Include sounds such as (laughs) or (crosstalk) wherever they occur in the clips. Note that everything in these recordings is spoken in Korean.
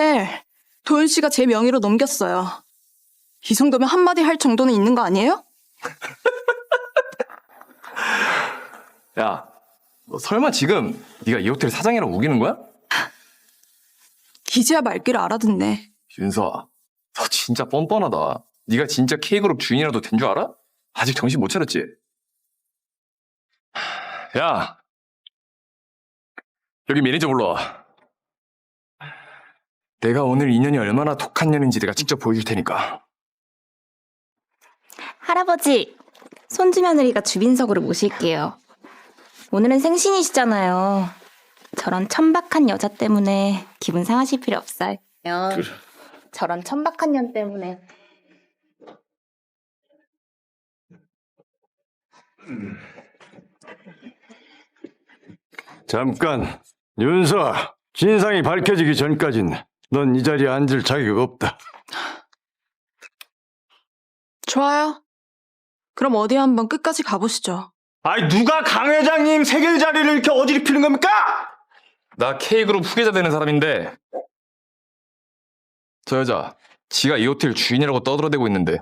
호텔 도윤 씨가 제 명의로 넘겼어요. 이 정도면 한마디 할 정도는 있는 거 아니에요? (laughs) 야, 너 설마 지금 네가 이 호텔 사장이라고 우기는 거야? 이제야 말귀를 알아듣네. 윤서아, 너 진짜 뻔뻔하다. 네가 진짜 K그룹 주인이라도 된 줄 알아? 아직 정신 못 차렸지? 야, 여기 매니저 불러와. 내가 오늘 인연이 얼마나 독한 년인지 내가 직접 보여줄 테니까. 할아버지, 손주 며느리가 주빈석으로 모실게요. 오늘은 생신이시잖아요. 저런 천박한 여자 때문에 기분 상하실 필요 없어요. 저런 천박한 년 때문에 잠깐, 윤서, 진상이 밝혀지기 전까진 넌 이 자리에 앉을 자격 없다. 좋아요. 그럼 어디 한번 끝까지 가보시죠. 아니 누가 강 회장님 세계 자리를 이렇게 어지럽히는 겁니까? 나 K그룹 후계자 되는 사람인데 저 여자 지가 이 호텔 주인이라고 떠들어대고 있는데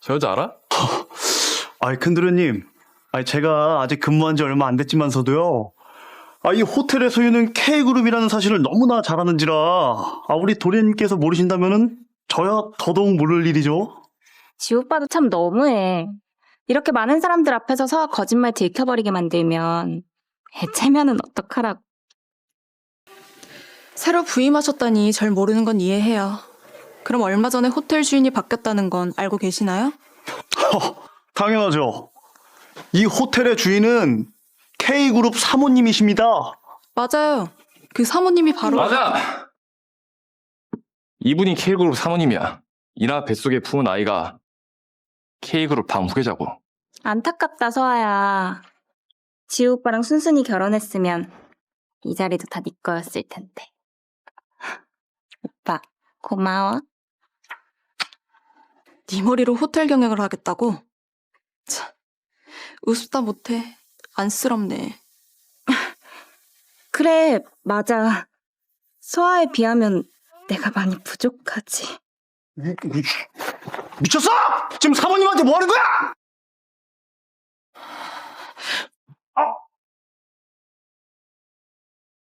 저 여자 알아? (laughs) 아이 큰드르님, 아니 제가 아직 근무한 지 얼마 안 됐지만서도요. 아, 이 호텔의 소유는 K그룹이라는 사실을 너무나 잘 아는지라, 아, 우리 도련님께서 모르신다면은, 저야 더더욱 모를 일이죠. 지 오빠도 참 너무해. 이렇게 많은 사람들 앞에서 서아 거짓말 들켜버리게 만들면 해체면은 어떡하라고. 새로 부임하셨다니 절 모르는 건 이해해요. 그럼 얼마 전에 호텔 주인이 바뀌었다는 건 알고 계시나요? (laughs) 당연하죠. 이 호텔의 주인은 K그룹 사모님이십니다. 맞아요. 그 사모님이 바로 맞아! 이분이 K그룹 사모님이야. 이나 뱃속에 부은 아이가 K그룹 다음 후계자고. 안타깝다, 서아야. 지 오빠랑 순순히 결혼했으면 이 자리도 다 네 거였을 텐데. 오빠, 고마워. 네 머리로 호텔 경영을 하겠다고? 참, 우습다 못해. 안쓰럽네. (laughs) 그래, 맞아. 서아에 비하면 내가 많이 부족하지. 미쳤어? 지금 사모님한테 뭐 하는 거야?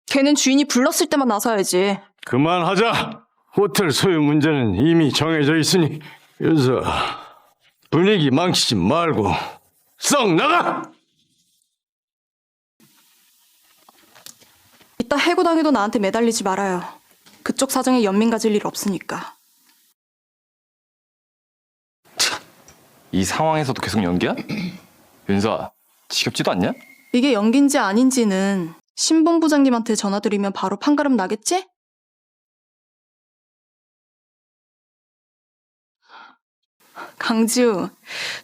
걔는 주인이 불렀을 때만 나서야지. 그만하자. 호텔 소유 문제는 이미 정해져 있으니 윤서 분위기 망치지 말고 썩 나가. 이따 해고당해도 나한테 매달리지 말아요. 그쪽 사정에 연민 가질 일 없으니까. 이 상황에서도 계속 연기야? (clears throat) 윤서아, 지겹지도 않냐? 이게 연기인지 아닌지는 신봉 부장님한테 전화드리면 바로 판가름 나겠지? 강지우,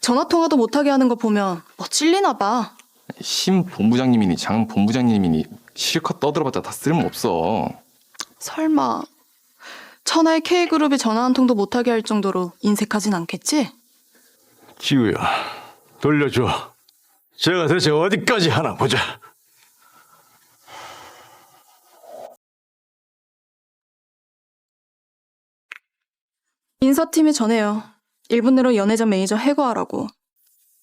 전화 통화도 못하게 하는 거 보면 뭐 찔리나 봐. 심 본부장님이니 장 본부장님이니 실컷 떠들어봤자 다 쓸모없어. 설마 천하의 K그룹에 전화 한 통도 못하게 할 정도로 인색하진 않겠지? 지우야 돌려줘. 제가 대체 어디까지 하나 보자. 인사팀에 전해요. 1분 내로 연회장 매니저 해고하라고.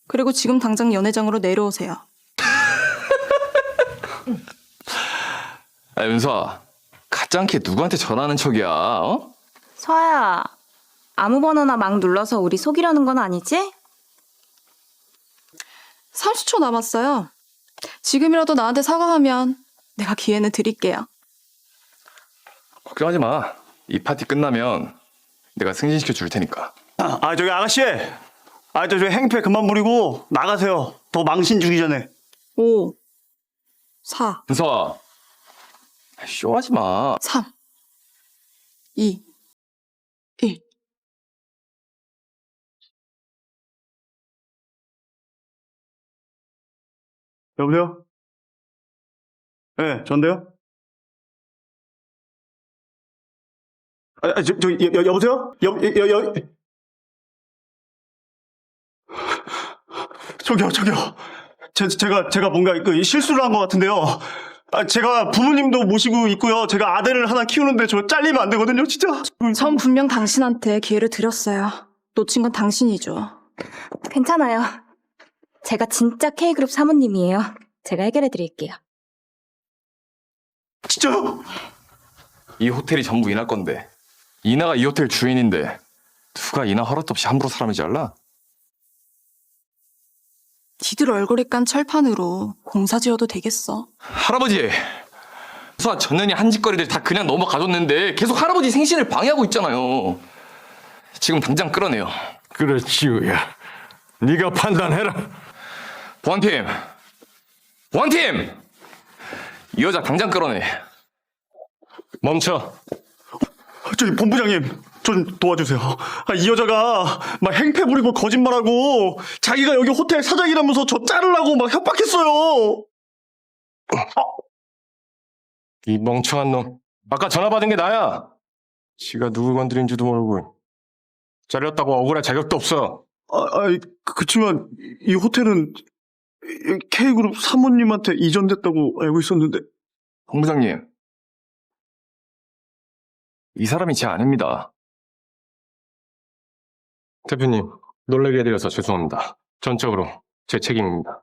그리고 지금 당장 연회장으로 내려오세요. (laughs) 아, 윤서아, 가짜 않게 누구한테 전화하는 척이야, 어? 서아야, 아무 번호나 막 눌러서 우리 속이려는 건 아니지? 30초 남았어요. 지금이라도 나한테 사과하면 내가 기회는 드릴게요. 걱정하지 마. 이 파티 끝나면 내가 승진시켜 줄 테니까. 아, 아, 저기 아가씨. 아, 저, 저 행패 그만 부리고 나가세요. 더 망신 주기 전에. 5, 4, 윤서아, 쇼하지 마. 3, 2, 1. 여보세요? 네, 전데요? 아, 아, 저, 저, 여, 여, 여보세요? 여, 여, 여, 여. 저기요, 저기요. 제, 제가, 제가 뭔가 그 실수를 한 것 같은데요. 아, 제가 부모님도 모시고 있고요. 제가 아들을 하나 키우는데 저 잘리면 안 되거든요, 진짜. 전 분명 당신한테 기회를 드렸어요. 놓친 건 당신이죠. 괜찮아요. 제가 진짜 K그룹 사모님이에요. 제가 해결해 드릴게요. 진짜요? 이 호텔이 전부 이나 건데 이나가 이 호텔 주인인데 누가 이나 허락 없이 함부로 사람을 잘라? 니들 얼굴에 깐 철판으로 공사 지어도 되겠어. 할아버지 수아 전년이 한 짓거리들 다 그냥 넘어가줬는데 계속 할아버지 생신을 방해하고 있잖아요 지금 당장 끌어내요 그래 지우야. 네가 판단해라. 보안팀 보안팀 이 여자 당장 끌어내 멈춰 저기 본부장님, 좀 도와주세요. 아, 이 여자가 막 행패 부리고 거짓말하고 자기가 여기 호텔 사장이라면서 저 자르려고 막 협박했어요. 이 멍청한 놈. 아까 전화 받은 게 나야. 지가 누굴 건드린지도 모르고. 잘렸다고 억울할 자격도 없어. 아, 아 그치만 이 호텔은 이 K그룹 사모님한테 이전됐다고 알고 있었는데. 본부장님. 이 사람이 제 아닙니다 대표님 놀라게 해드려서 죄송합니다 전적으로 제 책임입니다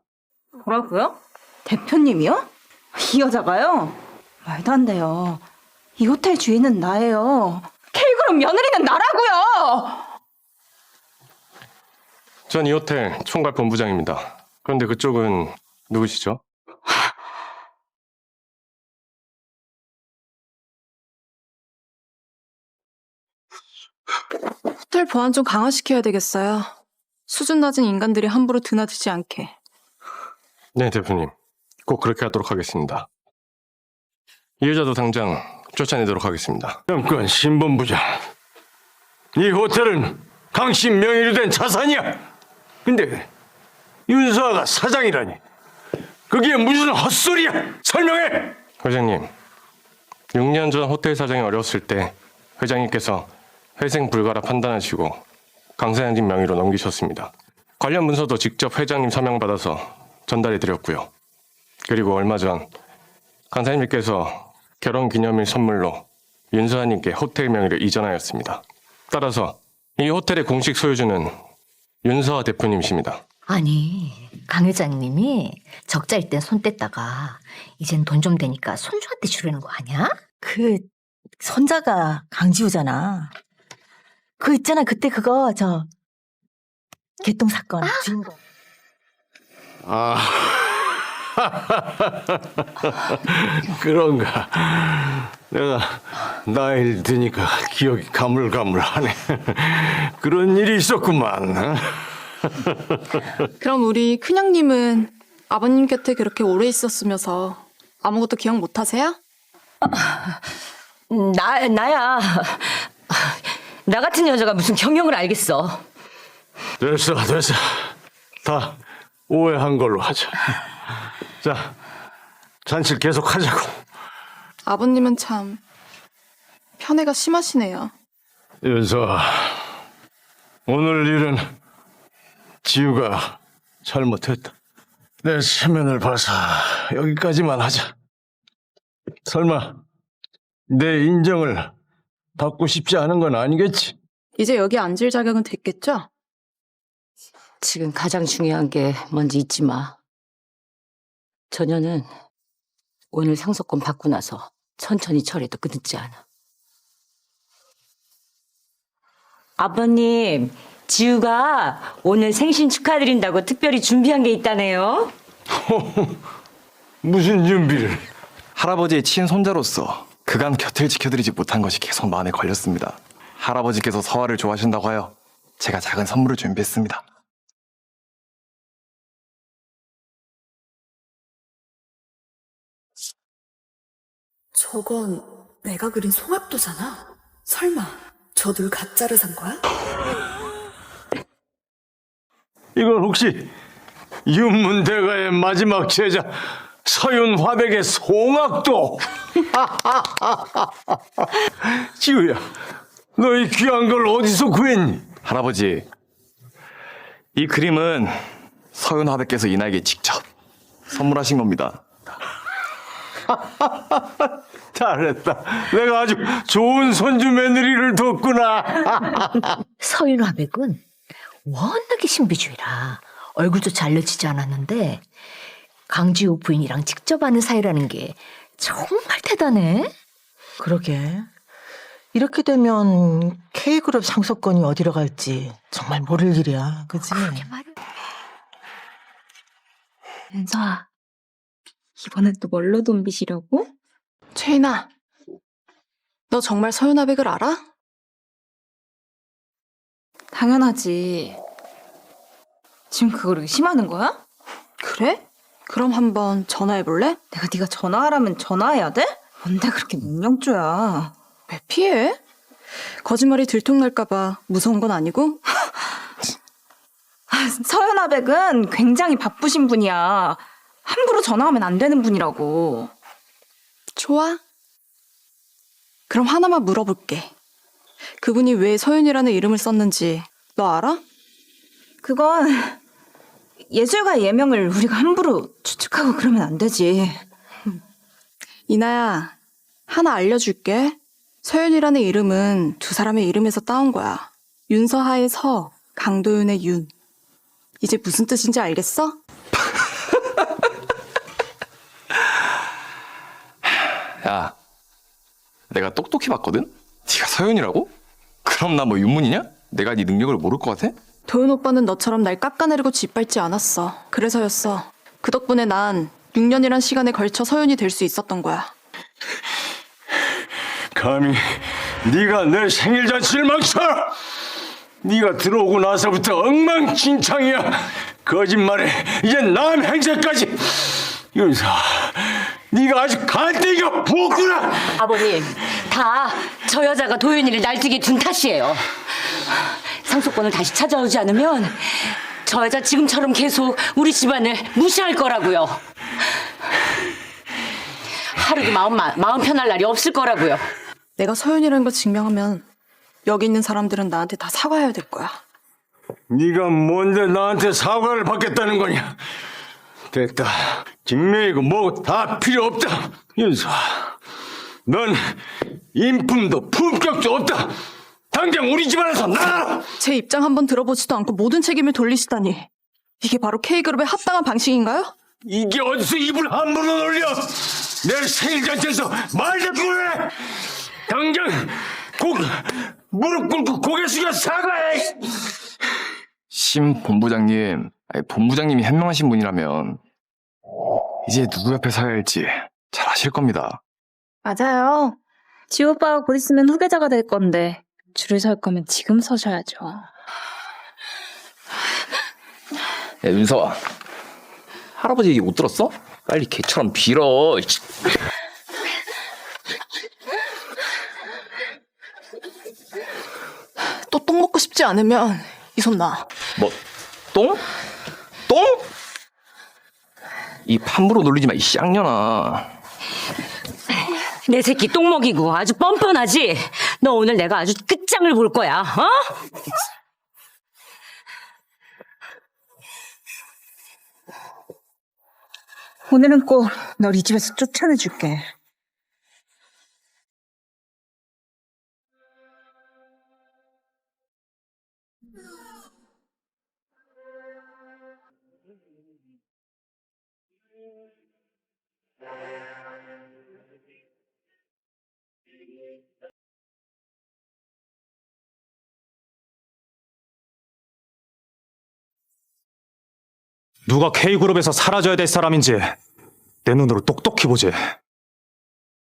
뭐라고요? 대표님이요? 이 여자가요? 말도 안 돼요. 이 호텔 주인은 나예요. K그룹 며느리는 나라고요! 전 이 호텔 총괄 본부장입니다 그런데 그쪽은 누구시죠? 호텔 보안 좀 강화시켜야 되겠어요. 수준 낮은 인간들이 함부로 드나들지 않게. 네, 대표님. 꼭 그렇게 하도록 하겠습니다. 이 여자도 당장 쫓아내도록 하겠습니다. 잠깐 신본부장. 이 호텔은 강씨 명의로 된 자산이야. 근데 윤서아가 사장이라니. 그게 무슨 헛소리야? 설명해. 회장님, 6년 전 호텔 사장이 어려웠을 때 회장님께서 회생 불가라 판단하시고 강사장님 명의로 넘기셨습니다. 관련 문서도 직접 회장님 서명받아서 전달해 드렸고요. 그리고 얼마 전 강사님께서 결혼 기념일 선물로 윤서아님께 호텔 명의를 이전하였습니다. 따라서 이 호텔의 공식 소유주는 윤서아 대표님이십니다. 아니, 강 회장님이 적자일 땐 손 뗐다가 이젠 돈 좀 되니까 손주한테 주려는 거 아니야? 그 손자가 강지우잖아. 그 있잖아 그때 그거 저 개똥 사건 주인공. 아. (laughs) 그런가. 내가 나이를 드니까 기억이 가물가물하네. 그런 일이 있었구만. 어? 그럼 우리 큰형님은 아버님 곁에 그렇게 오래 있었으면서 아무것도 기억 못 하세요? 음, 나 나야. 나 같은 여자가 무슨 경영을 알겠어. 됐어, 됐어. 다 오해한 걸로 하자. 자, 잔칠 계속 하자고. 아버님은 참 편애가 심하시네요. 윤서, 오늘 일은 지우가 잘못했다. 내 체면을 봐서 여기까지만 하자. 설마 내 인정을 받고 싶지 않은 건 아니겠지? 이제 여기 앉을 자격은 됐겠죠? 지금 가장 중요한 게 뭔지 잊지 마. 전혀는 오늘 상속권 받고 나서 천천히 처리해도 늦지 않아. 아버님 지우가 오늘 생신 축하드린다고 특별히 준비한 게 있다네요. (laughs) 무슨 준비를? 할아버지의 친손자로서 그간 곁을 지켜드리지 못한 것이 계속 마음에 걸렸습니다. 할아버지께서 서화를 좋아하신다고 하여 제가 작은 선물을 준비했습니다. 저건 내가 그린 송합도잖아. 설마 저들 가짜를 산 거야? 이건 혹시 윤문대가의 마지막 제자 서윤 화백의 송악도? 지우야, 너 이 귀한 걸 어디서 구했니? 할아버지, 이 그림은 서윤 화백께서 이나에게 직접 선물하신 겁니다. (laughs) 잘했다. 내가 아주 좋은 손주 며느리를 뒀구나. (laughs) 서일화백은 워낙에 신비주의라 얼굴조차 알려지지 않았는데 강지우 부인이랑 직접 아는 사이라는 게 정말 대단해. 그러게. 이렇게 되면 K그룹 상속권이 어디로 갈지 정말 모를 일이야. 그지? 윤서아, 이번엔 또 뭘로 돈 빚이려고? 최인아, 너 정말 서윤아 백을 알아? 당연하지. 지금 그걸 의심하는 거야? 그래? 그럼 한번 전화해볼래? 내가 네가 전화하라면 전화해야 돼? 뭔데 그렇게 문명조야? 왜 피해? 거짓말이 들통날까봐 무서운 건 아니고? (laughs) 서연아 백은 굉장히 바쁘신 분이야. 함부로 전화하면 안 되는 분이라고. 좋아. 그럼 하나만 물어볼게. 그분이 왜 서윤이라는 이름을 썼는지 너 알아? 그건 예술가 예명을 우리가 함부로 추측하고 그러면 안 되지. 이나야, 하나 알려줄게. 서윤이라는 이름은 두 사람의 이름에서 따온 거야. 윤서하의 서, 강도윤의 윤. 이제 무슨 뜻인지 알겠어? (laughs) 야, 내가 똑똑히 봤거든? 네가 서윤이라고? 그럼 나 뭐 윤문이냐? 내가 네 능력을 모를 것 같아? 도윤 오빠는 너처럼 날 깎아내리고 짓밟지 않았어. 그래서였어. 그 덕분에 난 6년이란 시간에 걸쳐 서윤이 될 수 있었던 거야. 감히 네가 내 생일 잔치를 망쳐! 네가 들어오고 나서부터 엉망진창이야. 거짓말에 이제 남 행세까지. 윤서, 네가 아주 갈대기가 부었구나. 아버님, 다 저 여자가 도윤이를 날뛰게 둔 탓이에요. 상속권을 다시 찾아오지 않으면 저 여자 지금처럼 계속 우리 집안을 무시할 거라고요. 하루도 마음, 마- 마음 편할 날이 없을 거라고요. 내가 서윤이라는 걸 증명하면 여기 있는 사람들은 나한테 다 사과해야 될 거야. 네가 뭔데 나한테 사과를 받겠다는 거냐? 됐다. 증명이고 뭐고 다 필요 없다. 윤서, 넌 인품도 품격도 없다. 당장 우리 집안에서 나가라. 제 입장 한번 들어보지도 않고 모든 책임을 돌리시다니. 이게 바로 K그룹의 합당한 방식인가요? 이게 어디서 입을 함부로 놀려? 내 생일 잔치에서 말대꾸를 해! 당장 고, 무릎 꿇고 고개 숙여 사과해! 심 본부장님, 아니, 본부장님이 현명하신 분이라면 이제 누구 옆에 서야 할지 잘 아실 겁니다. 맞아요. 지호 오빠가 곧 있으면 후계자가 될 건데 줄을 설 거면 지금 서셔야죠. 야, 윤서아. 할아버지 얘기 못 들었어? 빨리 개처럼 빌어. 또 똥 먹고 싶지 않으면 이 손 놔. 뭐, 똥? 똥? 이 함부로 놀리지 마, 이 쌍년아. 내 새끼 똥 먹이고 아주 뻔뻔하지? 너 오늘 내가 아주 끝장을 볼 거야, 어? 오늘은 꼭 널 이 집에서 쫓아내 줄게. 누가 K그룹에서 사라져야 될 사람인지 내 눈으로 똑똑히 보지.